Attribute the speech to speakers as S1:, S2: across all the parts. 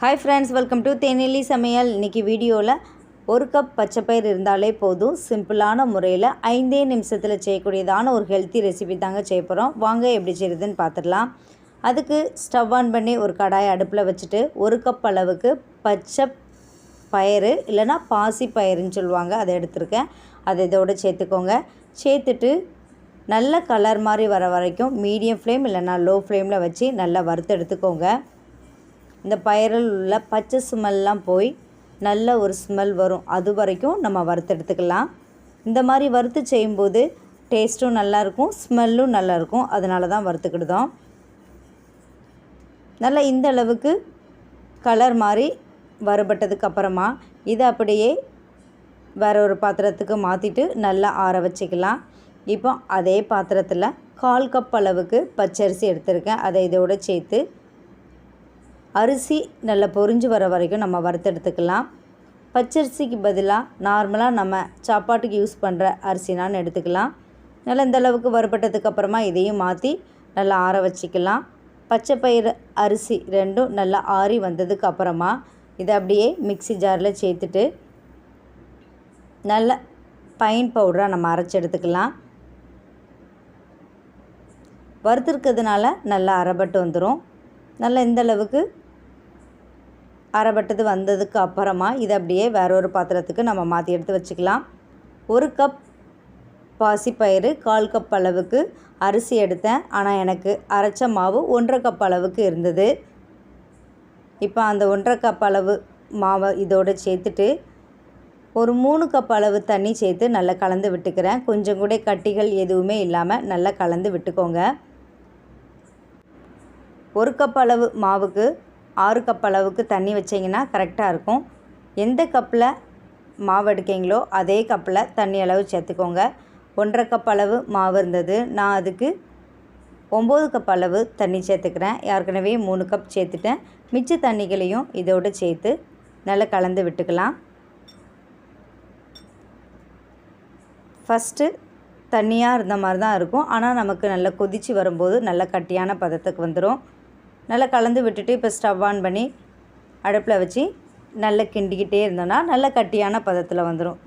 S1: Hi friends welcome to தேனிலி சமையல் இன்றைக்கி வீடியோவில் ஒரு கப் பச்சைப்பயிர் இருந்தாலே போதும். சிம்பிளான முறையில் ஐந்தே நிமிஷத்தில் செய்யக்கூடியதான ஒரு ஹெல்த்தி ரெசிபி தாங்க செய்ய போகிறோம் வாங்க எப்படி செய்யுதுன்னு பார்த்துடலாம் அதுக்கு ஸ்டவ் ஆன் பண்ணி ஒரு கடாயை அடுப்பில் வச்சுட்டு ஒரு கப் அளவுக்கு பச்சை பயிறு இல்லைன்னா பாசி பயிருன்னு சொல்லுவாங்க அதை எடுத்திருக்கேன். அதை இதோடு சேர்த்துக்கோங்க. சேர்த்துட்டு நல்ல கலர் மாதிரி வர வரைக்கும் மீடியம் ஃப்ளேம் இல்லைனா லோ ஃப்ளேமில் வச்சு நல்லா வறுத்து எடுத்துக்கோங்க. இந்த பயிரில் உள்ள பச்சை ஸ்மெல்லாம் போய் நல்ல ஒரு ஸ்மெல் வரும். அது வரைக்கும் நம்ம வறுத்து எடுத்துக்கலாம். இந்த மாதிரி வறுத்து செய்யும்போது டேஸ்ட்டும் நல்லாயிருக்கும் ஸ்மெல்லும் நல்லாயிருக்கும் அதனால தான் வறுத்துக்கிடுதோம். நல்லா இந்த அளவுக்கு கலர் மாதிரி வறுபட்டதுக்கு அப்புறமா இதை அப்படியே வேற ஒரு பாத்திரத்துக்கு மாற்றிட்டு நல்லா ஆற வச்சுக்கலாம். இப்போ அதே பாத்திரத்தில் கால் கப் அளவுக்கு பச்சரிசி எடுத்திருக்கேன். அதை இதோடு சேர்த்து அரிசி நல்லா பொரிஞ்சு வர வரைக்கும் நம்ம வறுத்தெடுத்துக்கலாம் பச்சரிசிக்கு பதிலாக நார்மலாக நம்ம சாப்பாட்டுக்கு யூஸ் பண்ணுற அரிசினான்னு எடுத்துக்கலாம். நல்லா இந்தளவுக்கு வறுபட்டதுக்கு அப்புறமா இதையும் மாற்றி நல்லா ஆற வச்சுக்கலாம். பச்சை பயிறு அரிசி ரெண்டும் நல்லா ஆறி வந்ததுக்கு அப்புறமா இதை அப்படியே மிக்சி ஜாரில் சேர்த்துட்டு நல்ல பைன் பவுடராக நம்ம அரைச்சி எடுத்துக்கலாம். வறுத்துருக்கிறதுனால நல்லா அரைபட்டு வந்துடும் நல்லா இந்த அளவுக்கு அரைப்பட்டது வந்ததுக்கு அப்புறமா இதை அப்படியே வேற ஒரு பாத்திரத்துக்கு நம்ம மாற்றி எடுத்து வச்சுக்கலாம். ஒரு கப் பாசிப்பயிறு கால் கப் அளவுக்கு அரிசி எடுத்தேன். ஆனால் எனக்கு அரைச்ச மாவு ஒன்றரை கப் அளவுக்கு இருந்தது. இப்போ அந்த ஒன்றரை கப் அளவு மாவை இதோடு சேர்த்துட்டு ஒரு மூணு கப் அளவு தண்ணி சேர்த்து நல்லா கலந்து விட்டுக்கிறேன். கொஞ்சம் கூட கட்டிகள் எதுவுமே இல்லாமல் நல்லா கலந்து விட்டுக்கோங்க. ஒரு கப் அளவு மாவுக்கு ஆறு கப் அளவுக்கு தண்ணி வச்சிங்கன்னா கரெக்டாக இருக்கும். எந்த கப்பில் மாவு எடுக்கீங்களோ அதே கப்பில் தண்ணி அளவு சேர்த்துக்கோங்க. ஒன்றரை கப் அளவு மாவு இருந்தது. நான் அதுக்கு ஒம்பது கப் அளவு தண்ணி சேர்த்துக்கிறேன். ஏற்கனவே மூணு கப் சேர்த்துட்டேன். மிச்ச தண்ணிகளையும் இதோடு சேர்த்து நல்லா கலந்து விட்டுக்கலாம். ஃபஸ்ட்டு தண்ணியாக இருந்த மாதிரி தான் இருக்கும். ஆனால் நமக்கு நல்லா கொதித்து வரும்போது நல்ல கட்டியான பதத்துக்கு வந்துடும் நல்லா கலந்து விட்டுட்டு இப்போ ஸ்டவ் ஆன் பண்ணி அடுப்பில் வச்சு நல்லா கிண்டிக்கிட்டே இருந்தோன்னா நல்ல கட்டியான பதத்தில் வந்துடும்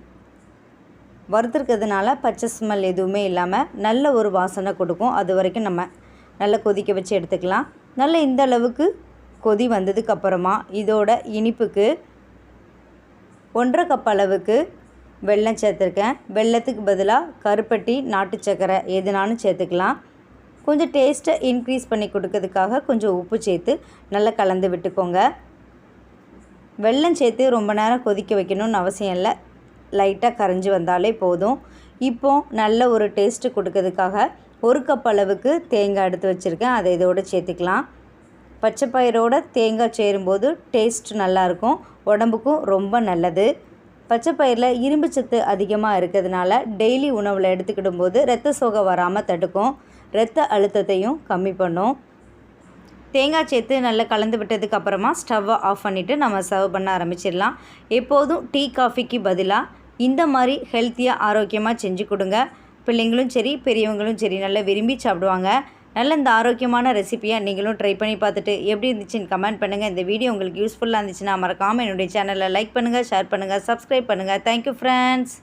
S1: வறுத்துருக்கிறதுனால பச்சை ஸ்மெல் எதுவுமே இல்லாமல் நல்ல ஒரு வாசனை கொடுக்கும். அது வரைக்கும் நம்ம நல்லா கொதிக்க வச்சு எடுத்துக்கலாம். நல்ல இந்த அளவுக்கு கொதி வந்ததுக்கப்புறமா இதோட இனிப்புக்கு ஒன்றரை கப் அளவுக்கு வெள்ளம் சேர்த்துருக்கேன். வெள்ளத்துக்கு பதிலாக கருப்பட்டி நாட்டு சக்கரை எதுனாலும் சேர்த்துக்கலாம். கொஞ்சம் டேஸ்ட்டை இன்க்ரீஸ் பண்ணி கொடுக்கறதுக்காக கொஞ்சம் உப்பு சேர்த்து நல்லா கலந்து விட்டுக்கோங்க. வெல்லம் சேர்த்து ரொம்ப நேரம் கொதிக்க வைக்கணும்னு அவசியம் இல்லை. லைட்டாக கரைஞ்சி வந்தாலே போதும். இப்போது நல்ல ஒரு டேஸ்ட்டு கொடுக்கறதுக்காக ஒரு கப் அளவுக்கு தேங்காய் எடுத்து வச்சுருக்கேன். அதை இதோடு சேர்த்துக்கலாம். பச்சை பயிரோட தேங்காய் சேரும்போது டேஸ்ட் நல்லாயிருக்கும் உடம்புக்கும் ரொம்ப நல்லது. பச்சை பயிரில் இரும்பு சத்து அதிகமாக இருக்கிறதுனால டெய்லி உணவில் எடுத்துக்கிடும் போது ரத்த சோகை வராமல் தடுக்கும். இரத்த அழுத்தத்தையும் கம்மி பண்ணும். தேங்காய் சேர்த்து நல்லா கலந்து விட்டதுக்கு அப்புறமா ஸ்டவ்வை ஆஃப் பண்ணிவிட்டு நம்ம சர்வ் பண்ண ஆரம்பிச்சிடலாம். எப்போதும் டீ காஃபிக்கு பதிலாக இந்த மாதிரி ஹெல்த்தியாக ஆரோக்கியமாக செஞ்சு கொடுங்க. பிள்ளைங்களும் சரி பெரியவங்களும் சரி நல்லா விரும்பி சாப்பிடுவாங்க. நல்ல இந்த ஆரோக்கியமான ரெசிப்பியாக நீங்களும் ட்ரை பண்ணி பார்த்துட்டு எப்படி இருந்துச்சுன்னு கமெண்ட் பண்ணுங்கள் இந்த வீடியோ உங்களுக்கு யூஸ்ஃபுல்லாக இருந்துச்சுன்னா மறக்காமல் என்னுடைய சேனலை லைக் பண்ணுங்கள் ஷேர் பண்ணுங்கள் சப்ஸ்கிரைப் பண்ணுங்கள் தேங்க்யூ ஃப்ரெண்ட்ஸ்